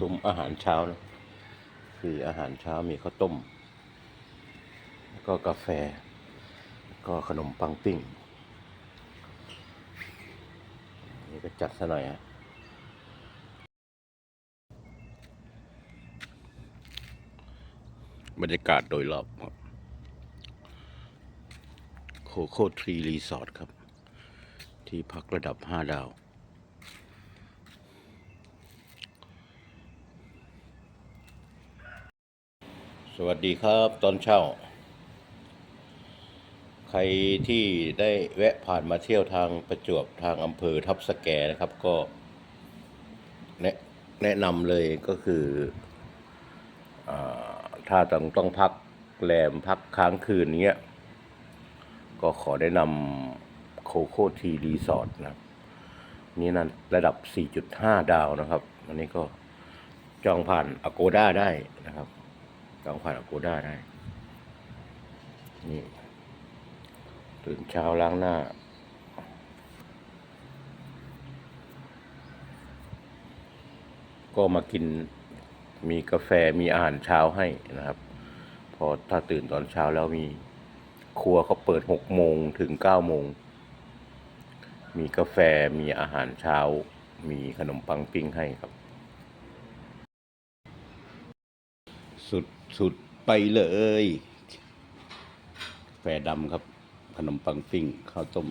ซุ้มอาหารเช้านะคืออาหารเช้ามีข้าวต้ม แล้วก็กาแฟ ก็ขนมปังปิ้ง นี่ก็จัดซะหน่อยฮะบรรยากาศโดยรอบครับ โคโค่ทรีรีสอร์ทครับ ที่พักระดับ 5 ดาว สวัสดีครับตอนเช้า ใครที่ได้แวะผ่านมาเที่ยวทางประจวบทางอำเภอทับสแกนะครับก็ แนะแนะนำเลยก็คืออถ้าต้องต้องพักแรมพักค้างคืนเนี้ย ก็ขอแนะนำโคโค่ทีรีสอร์ทนะนี่นั่นระดับ 4.5 ดาวนะครับ อันนี้ก็จองผ่าน Agoda ได้นะครับ จองผ่าน Agoda ได้ นี่ ตื่นเช้าล้างหน้า ก็มากินมีกาแฟมีอาหารเช้าให้นะครับ พอถ้าตื่นตอนเช้าแล้วมีครัวเขาเปิดหกโมงถึงเก้าโมง มีกาแฟมีอาหารเช้า มีขนมปังปิ้งให้ครับ สุดสุดไปเลย แฟดำครับ ขนมปังปิ้งข้าวต้ม